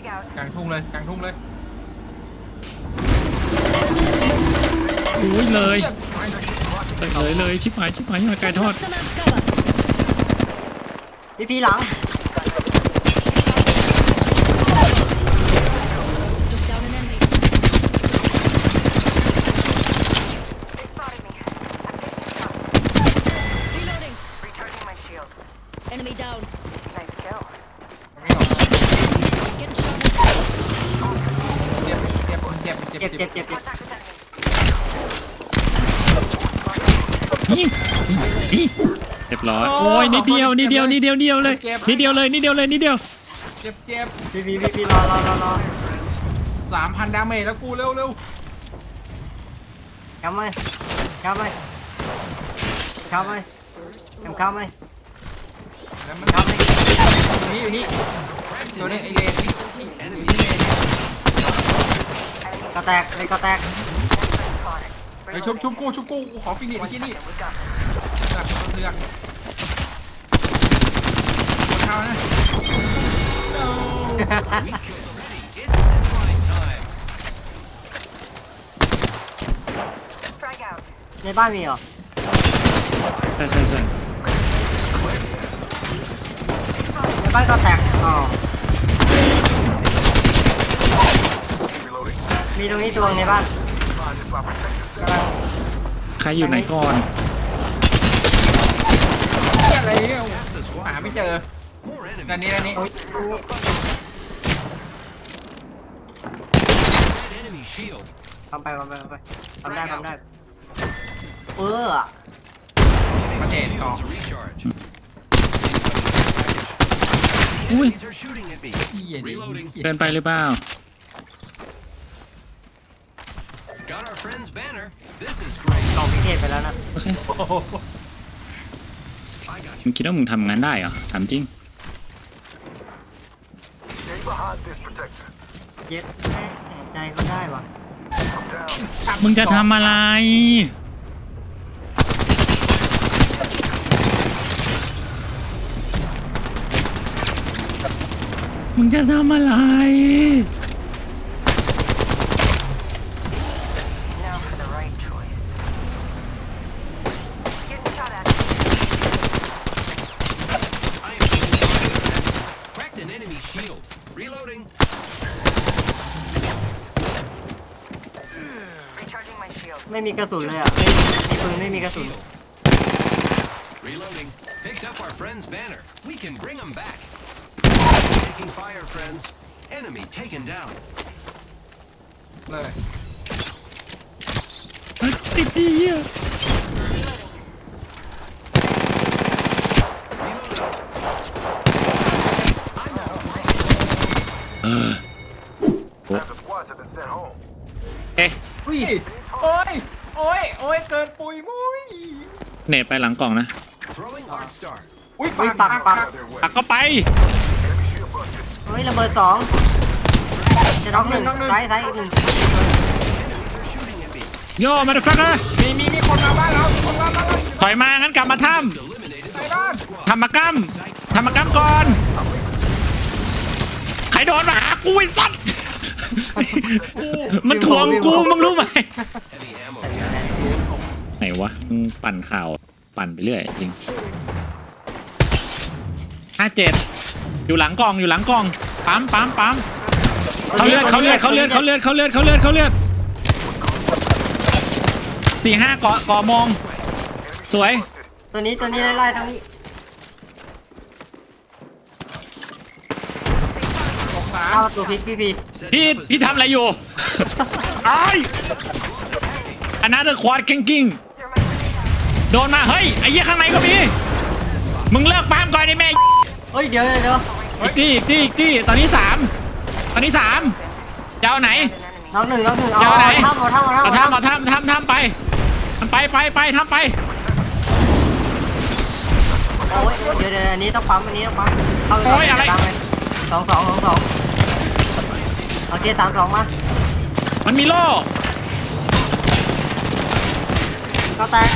Frag out. กลางทุ่งเลยกลางทุ่งเลยอุ้ยเลยเหี้ยเลยเลยเลยชิบหายชิบหายมาไก่ทอด Some amp cover. พี่พี่หลัง Took down an enemy. They spotted me. I'm taking shot. Reloading. Recharging my shield. Enemy down. Nice kill. ไม่ออก Getting shot. เจ็บเจ็บ เจ็บเจ็บเจ็บเจ็บเจ็บเจ็บ Contact with enemy. นี่นี่เรียบร้อยโอ้ยนิดเดียวนิดเดียวนิดเดียวนิดเดียวเลยนิดเดียวเลยนิดเดียวเลยนิดเดียวเจ็บเจ็บพี่พี่พี่พี่รอรอรอรอสามพันดาเมจแล้วกูเร็วเร็วเข้ามาเข้ามาเข้ามาเข้ามาแล้วมันเข้ามาอยู่นี่อยู่นี่ตัวนี้ไอเลนอยู่นี่เลน ก็แตกเลยก็แตก Spotted. ไอชุบชุบกูชุบกูกูขอฟินิชไอ้ที่นี่ We got เลือกเลือกกดเท้านะ frag out. ในบ้านมีเหรอใช่ใช่ใช่ในบ้านก็แตกอ๋อ มีตรงนี้ตัวในบ้านกำลังใครอยู่ไหนก่อน อะไรเนี่ยหาไม่เจอด้านนี้ด้านนี้โอ้ย Enemy shield. ทำไปทำไปทำไปทำได้ทำได้เออมาเจนต่อ Shields a recharge. อุ้ย These are shooting at me. เหี้ยดิ Reloading. เกินไปหรือเปล่า Got our friend's banner. This is great. สองพิเศษไปแล้วนะ โอเคโอ้โห I got มึงคิดว่ามึงทำงานได้เหรอถามจริง Stay behind this protector. เย็ดแม่ใจเขาได้วะ I'm down. มึงจะทำอะไร มึงจะทำอะไร Reloading. Recharging my shield. ไม่มีกระสุนเลยอ่ะมีปืนไม่มีกระสุน Shield. Reloading. Picked up our friend's banner. We can bring them back. Taking fire, friends. Enemy taken down. เลย ติดดีอ่ะ Half เนตไปหลังกล่องนะ Throwing arc star. อุ้ยอุ้ยปักปัปักกปัปักก Their way. ปักเข้าไป Enemy shield busted. เฮ้ยระเบิดสองจะน็อกหนึ่ง ซ้ายซ้ายอีกหนึ่ง Enemies are shooting at me. โย่มาดูฟักนะมีมีมีคนมาบ้านเรามีคนมาบ้านเราถอยมางั้นกลับมาถ้ Eliminated ไอ้ the บ้านำทำมากำทำมากำก่อนใครโดนมาหากูไอ้สัตว์มันถ่วงกูมึงรู้ไหม heavy ammo. ไหนวะมึงปั่นข่าว ปั่นไปเรื่อยจริงห้าเจ็ดอยู่หลังกล่องอยู่หลังกล่องปั๊มปั๊มปั๊มเขาเลือดเขาเลือดเขาเลือดเขาเลือดเขาเลือดเขาเลือดเขาเลือดสี่ห้าเกาะเกาะมอง สวย ตัวนี้ตัวนี้ไล่ๆทั้งนี้หกสาเข้ามประตูพิษพี่พีพี่พี่ทำอะไรอยู่ไอ้อันนั้นเดอควอดกิ้งกิ้ง โดนมาเฮ้ยไอ้เหี้ยข้างในก็มี มึงเลิกปามก่อนไอ้แม่เฮ้ยเดี๋ยวเดี๋ยวเดี๋ยวอีกที่อีกที่อีกที่ตอนนี้สามตอนนี้สามจะเอาไหน An enemy. น้องหนึ่งน้องหนึ่งเอาเดี๋ยวไหน เอาทำเอาทำเอาเอาทำทำเอาทำทำทำไปทำไปไปไปทำไป โอ้ยเดี๋ยวเดี๋ยวอันนี้ต้องปั๊มอันนี้ต้องปั๊มเข้าปโอ้ยอะไรตามปสองสองสองสองโอเคสามสองมามันมีโล่ก็แตก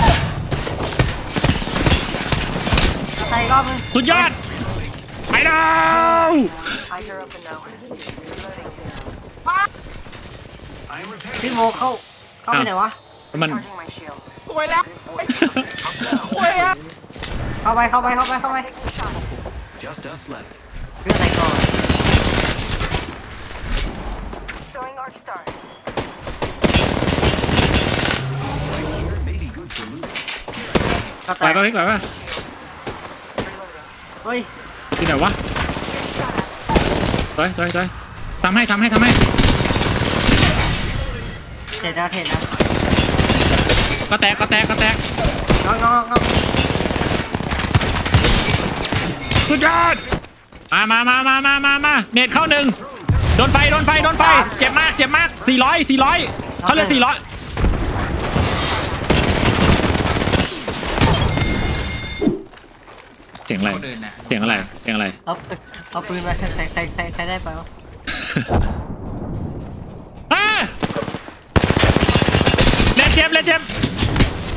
ก็แตกอีกรอบนึงสุดยอด ไปดาว Eyes are open though. Reloading. I'm พี่ repairing. โมเข้า เข้าไปไหนวะ มัน Charging my shields. สวยแล้วสวยอะเข้าไป เข้าไป เข้าไป เข้าไป Taking a shot. Just us left. เรื่องไหนก่อน Throwing arc star. Here may be good for loot. ก็ไปแต่ป่ะพี่ไปป่ะ เฮ้ยที่ไหนวะสวยสวยสวยทำให้ทำให้ทำให้เสร็จแล้วเสร็จแล้วก็แตกก็แตกก็แตกน้องน้องน้องสุดยอดมามามามามามามาเน็ตเข้าหนึ่งโดนไฟโดนไฟโดนไฟเจ็บมากเจ็บมาก400 400เขาเลย400 เสียงอะไรเขาเดินน่ะเสียงอะไร เสียงอะไร เอาเอาปืนมาใครใครใครใครใครได้ไปวะอ่าเล่นเจ็บเล่นเจ็บ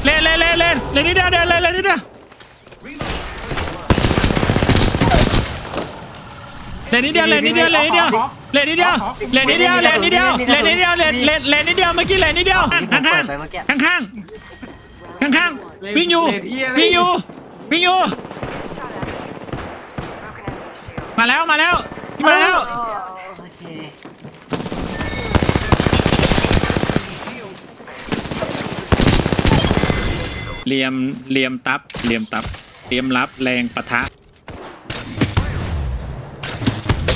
เล่นเล่นเล่นเล่นเล่นนิดเดียวเดินเล่นเล่นนิดเดียวเล่นนิดเดียวเล่นนิดเดียวเล่นนิดเดียวเล่นนิดเดียวเล่นนิดเดียวเล่นนิดเดียวเล่นนิดเดียวเล่นเล่นเล่นนิดเดียวเมื่อกี้เล่นนิดเดียวข้างข้างข้างข้างข้างข้างวิ่งอยู่วิ่งอยู่วิ่งอยู่ Shot at me. Broken enemy shield. มาแล้วมาแล้วมาแล้วโอเคเหลี่ยมเหลี่ยมตับเหลี่ยมตับเตรียมรับแรงปะทะ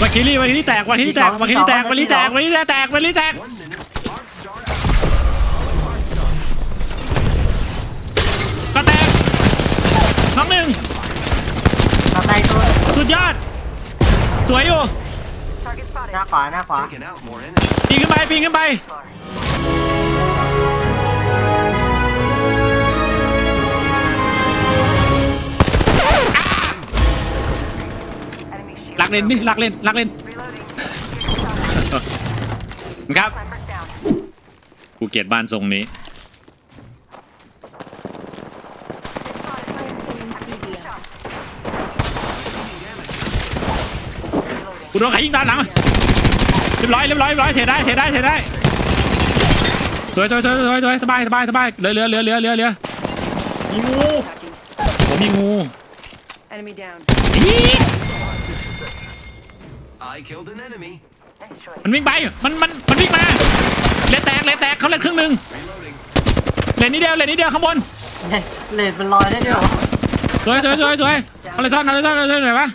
วาคิลี่วาคิลี่แตกวาคิลี่แตกวาคิลี่แตกวาคิลี่แตกวาคิลี่แตกวาคิลี่แตก One minute. Arc star out. ก็แตกน้องหนึ่งตาไตตัวสุดยอด สวยอยู่ Target ห spotted. น้าขวาหน้าขวา Taking out more enemies. ปีนขึ้นไปปีนขึ้นไป Far. Enemy shield. ลักเล่นดิลักเล่นลักเล่น Reloading. Taking a shot. ครับ Snipers down. กูเกลียดบ้านทรงนี้ กูโดนใครยิงด้านหลังเรียบร้อยเรียบร้อยเรียบร้อยเทได้เทได้เทได้สวยสวยสวยสวยสวยสบายสบายสบายเหลือเหลือเหลือเหลือเหลือเหลือมีงูผมมีงู Enemy down. อี๋ I killed an enemy. Nice choice. มันวิ่งไป มันมันมันวิ่งมาเลนแตกเลนแตกเขาเลนครึ่งหนึ่ง Reloading. เลนนิดเดียวเลนนิดเดียวข้างบนเลดเลดมันลอยได้ด้วยเหรอสวยสวยสวยสวยเอาเลยซ่อนเอาเลยซ่อนเอาเลยซ่อนไหนวะ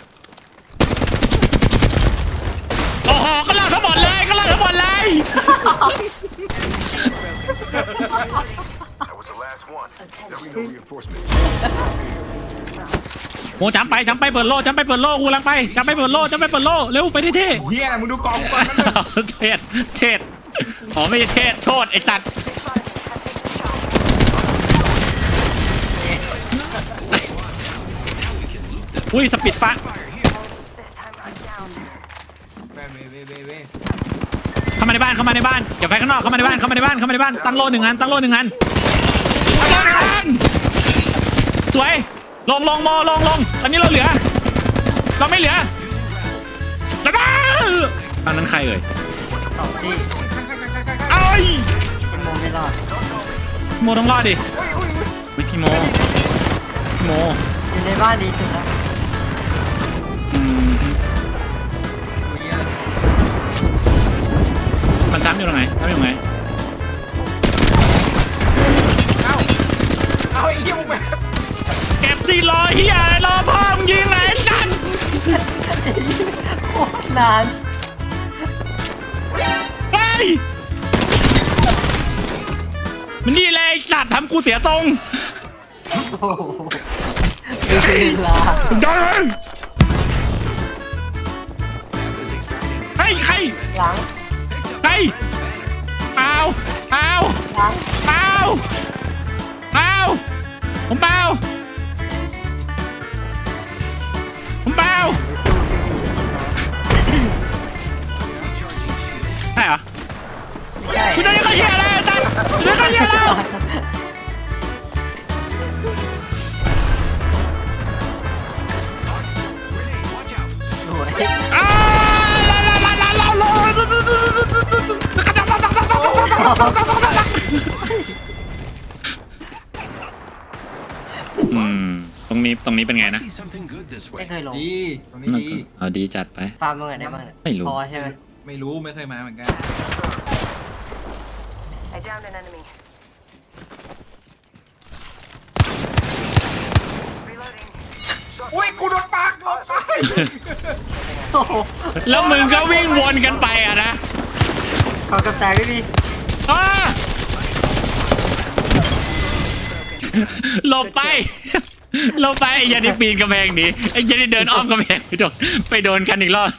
โอ้โหก็เล่าทั้งหมดเลยก็เล่าทั้งหมดเล ย That was the last one. There'll be no reinforcements. โมจำไปจำไปเปิดโลจำไปเปิดโลกูกำลังไปจำไปเปิดโลจำไปเปิดโลเร็วไปที่ที่เฮียนะมึงดูกองก่อนมันเลยเทศเทศอ๋อไม่ใช่เทศโทษไอ้สัตว์ Spotted. I'm taking a shot. อุ้ยสปิดฟ้า This time I'm down. เว้ยเว้ยเว้ย เว้ยเว้ยเข้ามาในบ้านเข้ามาในบ้านอย่าไปข้างนอกเข้ามาในบ้านเข้ามาในบ้านเข้ามาในบ้านตั้งโลหนึ่งอันตั้งโลหนึ่งอันตั้งโลหนึ่งอันสวยลงลงโมลงลงตอนนี้เราเหลือ เราไม่เหลือแล้วก็ทางนั้นใครเอ่ยสองที่เอ้ยเป็นโมไม่รอดพี่โมต้องรอดดิไม่พี่โมพี่โมอยู่ในบ้านดีสุดแล้ว ซ้ำอยู่ตรงไหนซ้ำอยู่ตรงไหนเอ้าเอาไอ้เฮียมึงไปเก็บที่รอเฮียรอพ่อมึงยิงไหนสันโคตรนานเฮ้ยมันนี่เลยไอ้สัตว์ทำกูเสียทรงโอ้โหดูเวลาเดิน That was exciting. เฮ้ยใครหลัง ใคร Friends banner. เปล่าเปล่าเปล่าเปล่าผมเปล่าผมเปล่าใช่เหรอช่คุณได้ก็เหี้ยแล้วจันคุณได้ก็เหี้ยแล้ว อืม ตรงนี้ตรงนี้เป็นไงนะไม่เคยลงดีตรงนี้ดี เอาดีจัดไป ฟาร์มเมื่อไหร่ได้บ้างไม่รู้ พอใช่ไหมไม่รู้ไม่เคยมาเหมือนกัน I downed an enemy. นี่โอุ้ยกูโดนปากโดนตายแล้วมึงก็วิ่งวนกันไปอะนะ ขอกระแตกด้วยดิ อ้าหลบไปหลบไปไอ้ยันนี่ปีนกำแพงหนีไอ้ยันนี่เดินอ้อมกำแพงไปโดนไปโดนกันอีกรอบ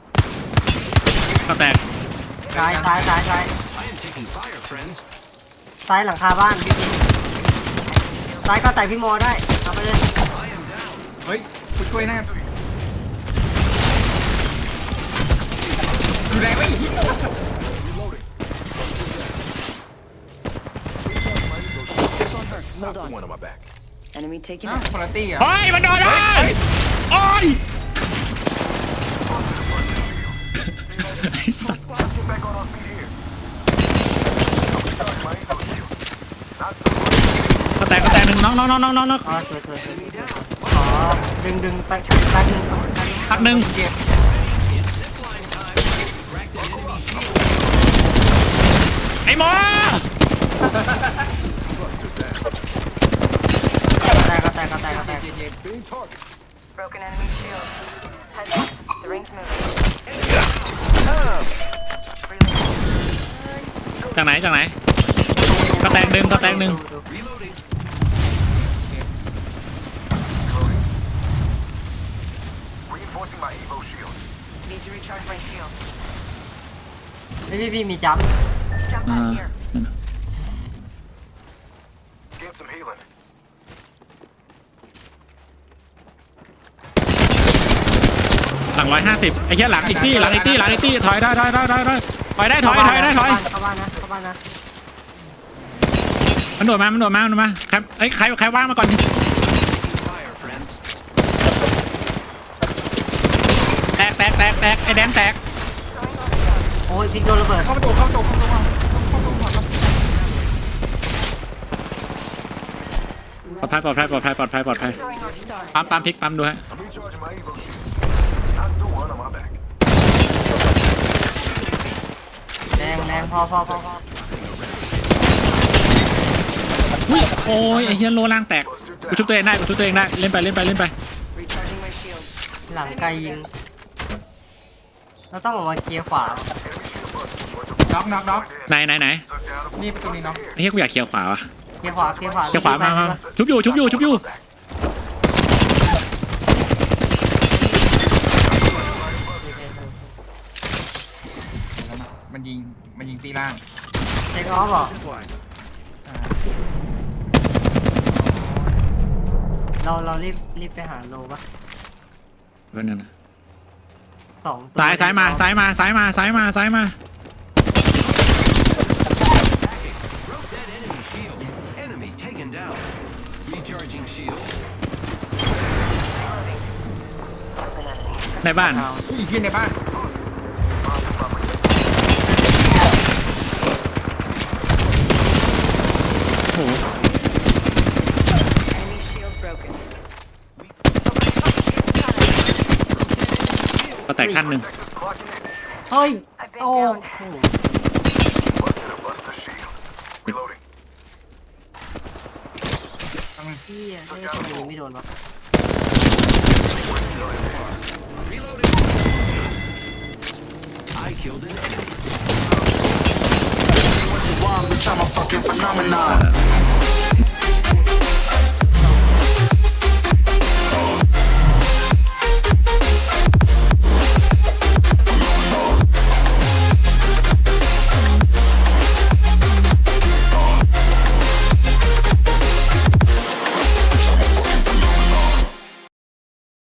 ก็แตกซ้ายซ้ายซ้ายซ้าย I am taking fire, friends. ซ้ายหลังคาบ้านพี่กินซ้ายก็แตกพี่โมได้เอาไปเลย I am down. เฮ้ยกูช่วยหน้าดูแลไว้อีก Not the one on my back. Enemy taken อ้าวคุณตี้อะเฮ้ยมันโดนได้โอ้ยไอ้สัตว์ Get back on our feet here. Recharging my evo shield. Not the ก็แตกก็แตกหนึ่งน้องน้องน้องน้องน้องน้องอ๋อสวยสวยสวยอ๋อดึงดึงไปแป๊บนึงพักหนึ่งเก็บ Zipline time. Cracked an enemy shield. ไอ้หมอแตกก็แตกก็แตกก็แตก เจ็บเจ็บ being targeted. Broken enemy shield. Heads up. The ring's moving. Reloading. จากไหนจากไหนก็แตกหนึ่งก็แตกหนึ่ง Reloading. Reinforcing my evo shield. Need to recharge my shield. นี่พี่พี่มีจัมป์ Jump อ่า out here. Get some healing. หลัง ร้อยห้าสิบไอ้เหี้ยหลังอีกที่หลังอีกที่หลังอีกที่ถอยได้ถอยได้ถอยได้ถอยได้ถอยถอยได้ถอยเข้าบ้านนะเข้าบ้านนะมันโดดมามันโดดมามันโดดมาครับเอ้ยใครใครว่างมาก่อนดิ Taking fire, friends. แตกแตกแตกแตกไอ้แดนแตกโอ้ยซิกโดนระเบิดเข้าประตูเข้าประตูเข้าประตูเข้าประตูเข้าประตูปลอดภัยปลอดภัยปลอดภัยปลอดภัยปลอดภัย Throwing North Star. ปั๊มปั๊มพลิกปั๊มดูฮะ I'm recharging my evo shield. Not the one on my back. แรงแรงพอพอพอพออุ้ยโอ้ยไอ้เหี้ยโลล่างแตกกูชุบตัวเองได้กูชุบตัวเองได้เล่นไปเล่นไปเล่นไป Recharging my shield. หลังไกลยิง เราต้องออกมาเคลียร์ขวา Enemy shield busted. What's น็อกน็อกน็อกไหนไหนไหน Took down a นี่ประตูนี้น็อกไอ้เหี้ยกูอยากเคลียร์ขวาวะเคลียร์ขวา เคลียร์ขวาเคลียร์ขวามามามาชุบอยู่ชุบอยู่ชุบอยู่มันยิง มันยิงตีล่างเช็คออฟเหรอ อ่าเราเรารีบรีบไปหาโลปะเพื่อนงนะสองตัวซ้ายซ้ายมาซ้ายมาซ้ายมาซ้ายมาซ้ายมา Broke that enemy shield. Enemy taken down. Recharging shield. ในบ้าน อุ้ยขึ้นในบ้าน โอ้โห Enemy shield broken. ก็แตกขั้นหนึ่ง Protectors clocking in. เฮ้ย I've been โอ้ down. โห Busted a buster shield. Reloading. พี่อะได้ตัวยิงไม่โดนวะ Reloading. I killed